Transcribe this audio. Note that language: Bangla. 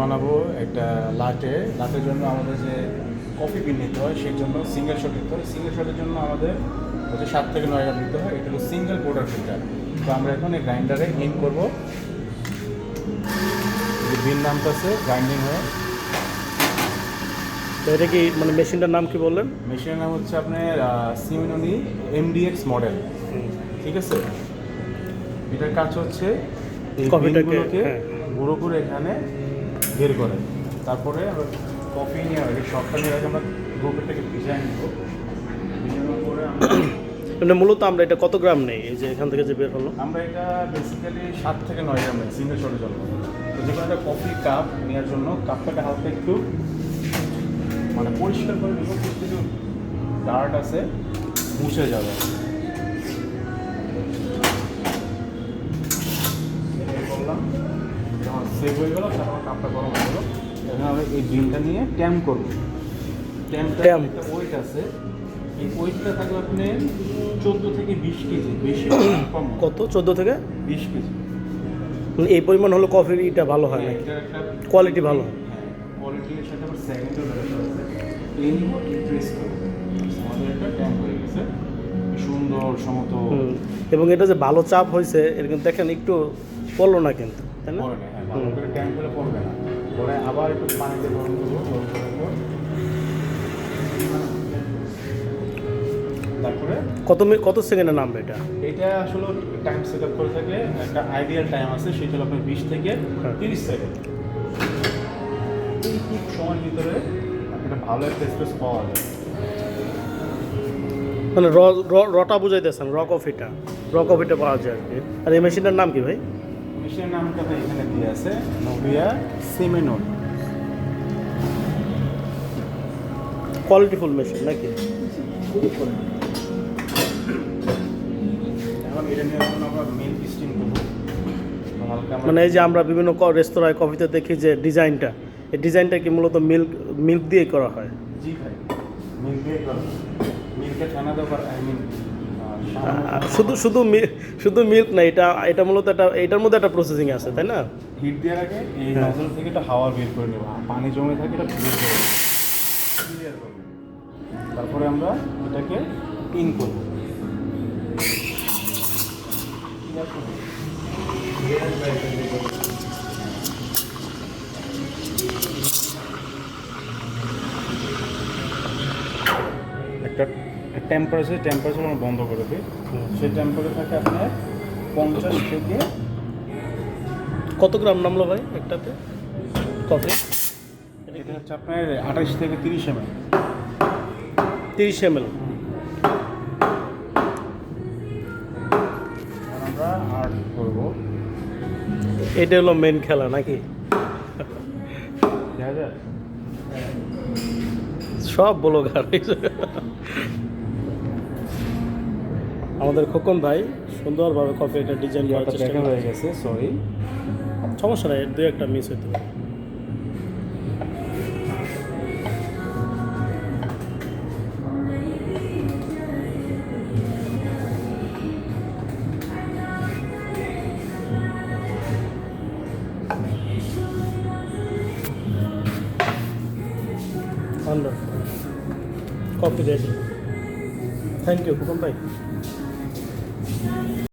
বানাবো একটা লাটে লাটের জন্য আমাদের যে কফি বিন নিতে হয় সেই জন্য সিঙ্গেল শট নিতে হয়। সিঙ্গেল শটের জন্য আমাদের হচ্ছে সাত থেকে নয় গ্রাম নিতে হয়। এটা হলো সিঙ্গেল পোর্টার ফিল্টার তো আমরা এখন এই গ্রাইন্ডারে ইন করব। যে বিন নামটাছে গ্রাইন্ডিং হয়ে। তো এটা কি মানে মেশিনটার নাম কি বললেন? মেশিনের নাম হচ্ছে আপনার সিমিনোনি এমডিএক্স মডেল ঠিক আছে? এটার কাজ হচ্ছে এই কফিটাকে, হ্যাঁ। গুঁড়ো করে এখানে বের করে। তারপরে আমরা কফি নিয়ে এই শপটা নিয়ে আগে আমরা ভিজাই নেব ভিজানোর মানে মূলত আমরা এটা কত গ্রাম নেই? এই যে এখান থেকে যে বের হলো? আমরা এটা বেসিক্যালি সাত থেকে নয় গ্রাম নেই সিঙ্গেল শটের জন্য। তো যে কোনো একটা কফি কাপ নেওয়ার জন্য কাপটাকে হালকা একটু মানে পরিষ্কার করে কিছু কিছু ডার্ট আছে মুছে যাবে। সেভ হয়ে গেল তখন কাপটা গরম হয়ে গেলো। এখন আমরা এই ডিমটা নিয়ে ট্যাম করব। ট্যামটা একটা ওয়েট আছে। এই ওয়েটটা থাকলে আপনি চোদ্দ থেকে বিশ কেজি বেশি কম কত? চোদ্দ থেকে? বিশ কেজি। মানে এই পরিমাণ হলো কফির ইটা ভালো হয় না কোয়ালিটি ভালো হয়। হ্যাঁ কোয়ালিটির সাথে আবার সেকেন্ডও এই নিব ইনক্রিজ করব। আমাদের একটা ট্যাঙ্ক হয়ে গেছে। সুন্দর সমত এবং এটা যে ভালো চাপ হয়েছে এর কিন্তু দেখেন একটু পড়ল না কিন্তু। তাই না? হ্যাঁ ভালো করে ট্যাঙ্ক করে পড়বে না। পরে আবার একটু পানিতে গরম করব গরম করার পর তারপরে কত কত সেকেন্ডে নামবে এটা? এটা আসলে টাইম সেট আপ করে থাকে একটা আইডিয়াল টাইম আছে সেটা হলো আপনার বিশ থেকে হ্যাঁ। তিরিশ সেকেন্ড এইটুকু সময়ের ভিতরে একটা ভালো একটা স্পেস পাওয়া যায়। মানে রটা বুঝাইতেছেন র কফিটা। র কফিটা পাওয়া যায় আর কি। আর এই মেশিনটার নাম কি ভাই? মেশিনের নামটা তো এখানে দিয়ে আছে নোভিয়া সিমেনোন। কোয়ালিটিফুল মেশিন নাকি? এখন এটা নিয়ে এখন আমরা মিল্ক স্টিম করব। তো হালকা আমরা মানে এই যে আমরা বিভিন্ন রেস্তোরাঁয় কফিতে দেখি যে ডিজাইনটা এই ডিজাইনটা কি মূলত মিল্ক মিল্ক দিয়ে করা হয়? জি ভাই মিল্ক দিয়ে করো মিল্কে ছানা দেওয়ার আই মিন শুধু শুধু শুধু মিল্ক না এটা এটা মূলত একটা এটার মধ্যে একটা প্রসেসিং আছে তাই না হিট দেওয়ার আগে এই হ্যাঁ। নজল থেকে একটা হাওয়া বের করে নেব পানি জমে থাকে এটা বের করে তারপরে আমরা এটাকে বের করব। একটা টেম্পারেচার টেম্পারেচার আমরা বন্ধ করে দিই। সেই টেম্পারেচার থাকে আপনার পঞ্চাশ থেকে কত গ্রাম নামলো ভাই একটাতে? কফি? এটা হচ্ছে আপনার আঠাশ থেকে তিরিশ এম তিরিশ এম এল আমরা আর্ট করব। এটা হলো মেন খেলা নাকি? দেখা যায় সব বলো গান আমাদের খোকন ভাই সুন্দরভাবে কফি এটা ডিজাইন করার চেষ্টা হয়ে গেছে সরি সমস্যা নাই দুই একটা মিস হইতে পারে Wonderful. Copy ready. Thank you, Kukum bhai.